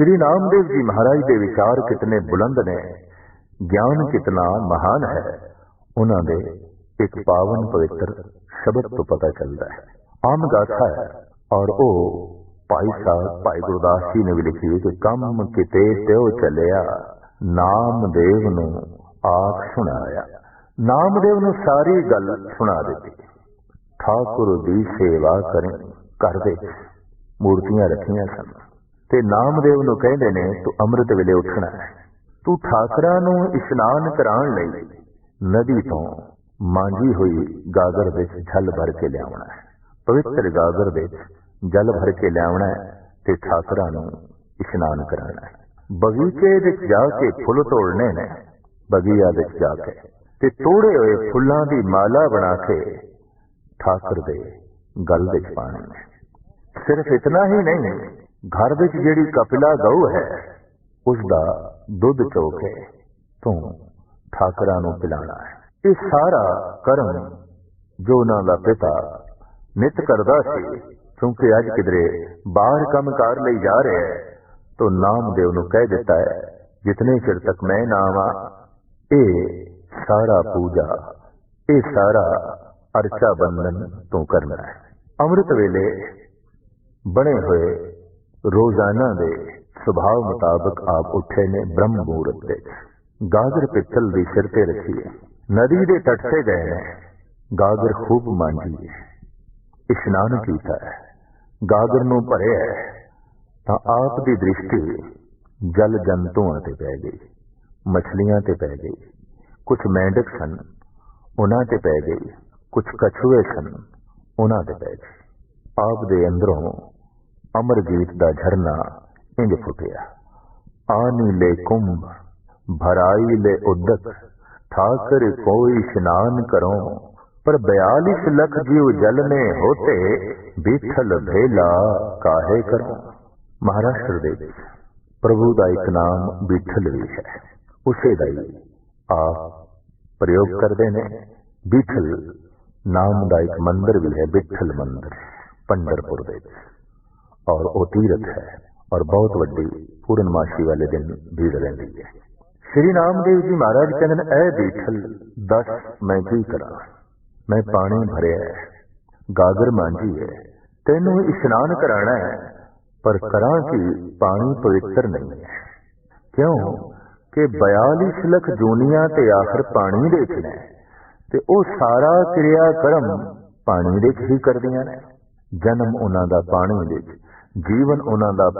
ਸ੍ਰੀ ਨਾਮਦੇਵ ਜੀ ਮਹਾਰਾਜ ਦੇ ਵਿਚਾਰ ਕਿਤਨੇ ਬੁਲੰਦ ਨੇ, ਗਿਆਨ ਕਿਤਨਾ ਮਹਾਨ ਹੈ। ਉਹਨਾਂ ਦੇ ਇੱਕ ਪਾਵਨ ਪਵਿੱਤਰ ਸ਼ਬਦ ਤੋਂ ਪਤਾ ਚੱਲਦਾ ਹੈ। ਆਮ ਗਾਥਾ ਹੈ ਔਰ ਉਹ ਭਾਈ ਸਾਹਿਬ, ਭਾਈ ਗੁਰਦਾਸ ਜੀ ਨੇ ਵੀ ਲਿਖੀ ਹੈ ਕਿ ਕੰਮ ਕਿਤੇ ਤੇ ਉਹ ਚੱਲਿਆ, ਨਾਮਦੇਵ ਨੂੰ ਆਪ ਸੁਣਾਇਆ। ਨਾਮਦੇਵ ਨੂੰ ਸਾਰੀ ਗੱਲ ਸੁਣਾ ਦਿੱਤੀ। ਠਾਕੁਰ ਦੀ ਸੇਵਾ ਕਰੇ ਕਰਦੇ ਮੂਰਤੀਆਂ ਰੱਖੀਆਂ ਸਨ। ਤੇ ਨਾਮਦੇਵ ਨੂੰ ਕਹਿੰਦੇ ਨੇ, ਤੂੰ ਅੰਮ੍ਰਿਤ ਵੇਲੇ ਉੱਠਣਾ ਹੈ। ਤੂੰ ਠਾਕਰਾਂ ਨੂੰ ਇਸ਼ਨਾਨ ਕਰਾਉਣ ਲਈ ਨਦੀ ਤੋਂ ਮਾਂਜੀ ਹੋਈ ਗਾਗਰ ਵਿੱਚ ਜਲ ਭਰ ਕੇ ਲਿਆਉਣਾ ਹੈ। ਪਵਿੱਤਰ ਗਾਗਰ ਵਿੱਚ ਜਲ ਭਰ ਕੇ ਲਿਆਉਣਾ ਹੈ ਤੇ ਠਾਕਰਾਂ ਨੂੰ ਇਸ਼ਨਾਨ ਕਰਾਉਣਾ ਹੈ। ਬਗੀਚੇ ਵਿੱਚ ਜਾ ਕੇ ਫੁੱਲ ਤੋੜਨੇ ਨੇ, ਬਗੀਆ ਵਿੱਚ ਜਾ ਕੇ। ਤੇ ਤੋੜੇ ਹੋਏ ਫੁੱਲਾਂ ਦੀ ਮਾਲਾ ਬਣਾ ਕੇ ਠਾਕਰ ਦੇ ਗਲ ਵਿੱਚ ਪਾਣੀ ਹੈ ਸਿਰਫ ਇਤਨਾ ਹੀ ਨਹੀਂ ਘਰ ਵਿੱਚ ਜਿਹੜੀ ਕਪਿਲਾ ਗਊ ਹੈ ਉਸ ਦਾ ਦੁੱਧ ਚੋ ਕੇ ਤੂੰ ਠਾਕਰਾਂ ਨੂੰ ਪਿਲਾਣਾ ਹੈ। ਇਹ ਸਾਰਾ ਕਰਮ ਜੋ ਉਹਨਾਂ ਦਾ ਪਿਤਾ ਨਿਤ ਕਰਦਾ ਸੀ, ਕਿਉਂਕਿ ਅੱਜ ਕਿਧਰੇ ਬਾਹਰ ਕੰਮ ਕਾਰ ਲਈ ਜਾ ਰਿਹਾ ਹੈ, ਤਾਂ ਨਾਮਦੇਵ ਨੂੰ ਕਹਿ ਦਿੱਤਾ ਹੈ, ਜਿਤਨੇ ਚਿਰ ਤੱਕ ਮੈਂ ਨਾ ਆਵਾਂ ਇਹ ਸਾਰਾ ਪੂਜਾ, ਇਹ ਸਾਰਾ ਅਰਚਾ ਬੰਧਨ ਤੂੰ ਕਰਨਾ ਹੈ। ਅੰਮ੍ਰਿਤ ਵੇਲੇ ਬਣੇ ਹੋਏ ਰੋਜ਼ਾਨਾ ਦੇ ਸੁਭਾਅ ਮੁਤਾਬਕ ਆਪ ਉੱਠੇ ਨੇ ਬ੍ਰਹਮ ਮੂਰਤ ਵਿੱਚ ਗਾਗਰ ਪਿੱਤਲ ਦੀ ਸਿਰ ਤੇ ਰੱਖੀ ਹੈ। ਨਦੀ ਦੇ ਤੱਟ ਤੇ ਗਏ ਨੇ। ਗਾਗਰ ਖੂਬ ਮਾਂਜੀ ਹੈ। ਇਸ਼ਨਾਨ ਕੀਤਾ ਹੈ। ਗਾਗਰ ਨੂੰ ਭਰਿਆ ਹੈ। ਤਾਂ ਆਪ ਦੀ ਦ੍ਰਿਸ਼ਟੀ ਜਲ ਜੰਤੂਆਂ ਤੇ ਪੈ ਗਈ। ਮਛਲੀਆਂ ਤੇ ਪੈ ਗਈ। ਕੁਝ ਮੈਂਡਕ ਸਨ, ਉਹਨਾਂ ਤੇ ਪੈ ਗਈ। ਕੁਝ ਕਛੂਏ ਸਨ, ਉਹਨਾਂ ਤੇ ਪੈ ਗਈ ਆਪ ਦੇ ਅੰਦਰੋਂ ਅਮਰਜੀਤ ਦਾ ਝਰਨਾ ਇੰਜ ਫੁੱਟਿਆ ਆਨੀ ਲੈ ਕੁੰਭ ਭਰਾਈ ਲੈ ਉਦਕ ਠਾਕਰ ਕੋਈ ਇਸ਼ਨਾਨ ਕਰੋ ਪਰ 42 ਲੱਖ ਜੀਵ ਜਲ में होते ਬਿਠਲ ਭੇਲਾ ਕਾਹੇ ਕਰੋ ਮਹਾਰਾਸ਼ਟਰ ਦੇ ਵਿੱਚ ਪ੍ਰਭੂ ਦਾ ਇੱਕ ਨਾਮ ਬਿਠਲ ਵੀ ਹੈ ਉਸੇ ਦਾ ਹੀ ਆਪ ਪ੍ਰਯੋਗ ਕਰਦੇ ਨੇ ਬਿਠਲ ਨਾਮ ਦਾ ਇੱਕ ਮੰਦਿਰ ਵੀ ਹੈ ਬਿਠਲ ਮੰਦਿਰ ਪੰਡਰਪੁਰ ਦੇ ਵਿੱਚ ਔਰ ਉਹ ਤੀਰਥ ਹੈ ਔਰ ਬਹੁਤ ਵੱਡੀ ਪੂਰਨਮਾਸ਼ੀ ਵਾਲੇ ਦਿਨ ਭੀੜ ਰਹਿੰਦੀ ਹੈ। ਸ਼੍ਰੀ ਨਾਮਦੇਵ ਜੀ ਮਹਾਰਾਜ ਕਹਿੰਦੇ ਨੇ, ਐ ਬੀਠਲ, ਦੱਸ ਮੈਂ ਕੀ ਕਰਾਂ? ਮੈਂ ਪਾਣੀ ਭਰਿਆ ਹੈ, ਗਾਗਰ ਮਾਂਜੀ ਹੈ, ਤੈਨੂੰ ਇਸ਼ਨਾਨ ਕਰਾਣਾ ਹੈ, ਪਰ ਕਰਾਂ ਕਿ? ਪਾਣੀ ਪਵਿੱਤਰ ਨਹੀਂ ਹੈ। ਕਿਉਂ? ਕਿ 42 ਲੱਖ ਜੂਨੀਆਂ ਤੇ ਆਖਰ ਪਾਣੀ ਦੇ ਵਿੱਚ ਨੇ ਤੇ ਉਹ ਸਾਰਾ ਕਿਰਿਆ ਕਰਮ ਪਾਣੀ ਦੇ ਵਿੱਚ ਹੀ ਕਰਦੀਆਂ ਨੇ। ਜਨਮ ਉਹਨਾਂ ਦਾ ਪਾਣੀ ਵਿੱਚ ਜੀਵਨ ਉਹਨਾਂ ਦਾ